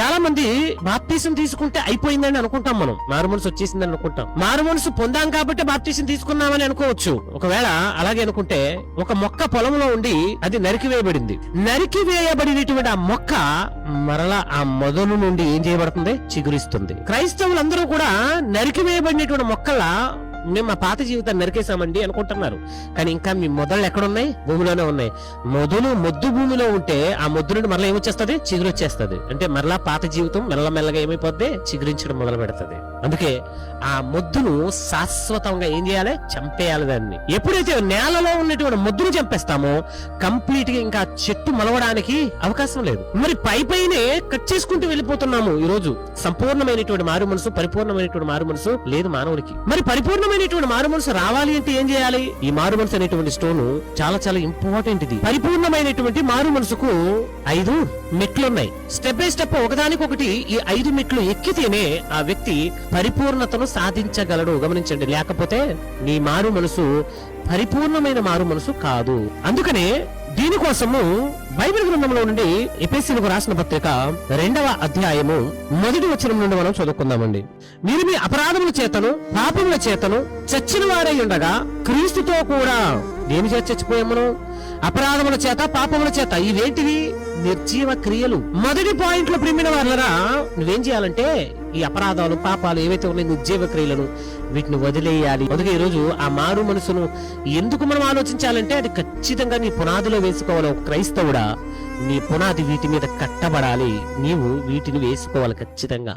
చాలా మంది బాప్తీసం తీసుకుంటే అయిపోయిందని అనుకుంటాం మనం. మారు మనసు వచ్చేసిందని అనుకుంటాం. మారు మనసు పొందాం కాబట్టి బాప్తీసం తీసుకున్నామని అనుకోవచ్చు. ఒకవేళ అలాగే అనుకుంటే ఒక మొక్క పొలంలో ఉండి అది నరికివేయబడింది నరికివేయబడినటువంటి ఆ మొక్క మరలా ఆ మొదలు నుండి ఏం చేయబడుతుంది? చిగురిస్తుంది. క్రైస్తవులందరూ కూడా నరికివేయబడినటువంటి మొక్కల మేము మా పాత జీవితాన్ని నరికేశామండి అనుకుంటున్నారు. కానీ ఇంకా మీ మొదళ్ళు ఎక్కడున్నాయి? భూమిలోనే ఉన్నాయి. మొదలు మొద్దు భూమిలో ఉంటే ఆ మొద్దు నుండి మరలా ఏమొచ్చేస్తుంది? చిగురొచ్చేస్తుంది. అంటే మరలా పాత జీవితం మెల్లమెల్లగా ఏమైపోద్ది? చిగురించడం మొదలు పెడుతుంది. అందుకే ఆ మొద్దును శాశ్వతంగా ఏం చేయాలి? చంపేయాలి దాన్ని. ఎప్పుడైతే నేలలో ఉన్నటువంటి మొద్దును చంపేస్తామో కంప్లీట్గా ఇంకా చెట్టు మలవడానికి అవకాశం లేదు. మరి పై పైనే కట్ చేసుకుంటూ వెళ్ళిపోతున్నాము ఈ రోజు సంపూర్ణమైనటువంటి మారు మనసు పరిపూర్ణమైనటువంటి మారు మనసు లేదు మానవుడికి మరి పరిపూర్ణమైన పరిపూర్ణమైనటువంటి మారు మనసు రావాలి అంటే ఏం చేయాలి? ఈ మారు మనసు అనేటువంటి స్టోన్ చాలా చాలా ఇంపార్టెంట్ ఇది. పరిపూర్ణమైనటువంటి మారు మనసుకు ఐదు మెట్లున్నాయి. స్టెప్ బై స్టెప్ ఒకదానికొకటి ఈ ఐదు మెట్లు ఎక్కితేనే ఆ వ్యక్తి పరిపూర్ణతను సాధించగలడు. గమనించండి. లేకపోతే నీ మారు మనసు పరిపూర్ణమైన మారు మనసు కాదు. అందుకనే దీనికోసము బైబిల్ గ్రంథంలో నుండి ఎపిసిలకు రాసిన పత్రిక రెండవ అధ్యాయము మొదటి వచనం నుండి మనం చదువుకుందామండి. మీరు మీ అపరాధముల చేతను పాపముల చేతను చచ్చిన వారై ఉండగా క్రీస్తుతో కూడా దేని చేత చచ్చిపోయాము అపరాధముల చేత పాపముల చేత ఇవేంటివి? నిర్జీవ క్రియలు. మొదటి పాయింట్లో ప్రిమిన వాళ్ళరా నువ్వేం చేయాలంటే ఈ అపరాధాలు పాపాలు ఏవైతే ఉన్నాయి నిర్జీవ క్రియలను వీటిని వదిలేయాలి. అందుకే ఈ రోజు ఆ మారు మనసును ఎందుకు మనం ఆలోచించాలంటే అది ఖచ్చితంగా నీ పునాదిలో వేసుకోవాలి? ఒక క్రైస్తవుడు? నీ పునాది వీటి మీద కట్టబడాలి. నీవు వీటిని వేసుకోవాలి ఖచ్చితంగా.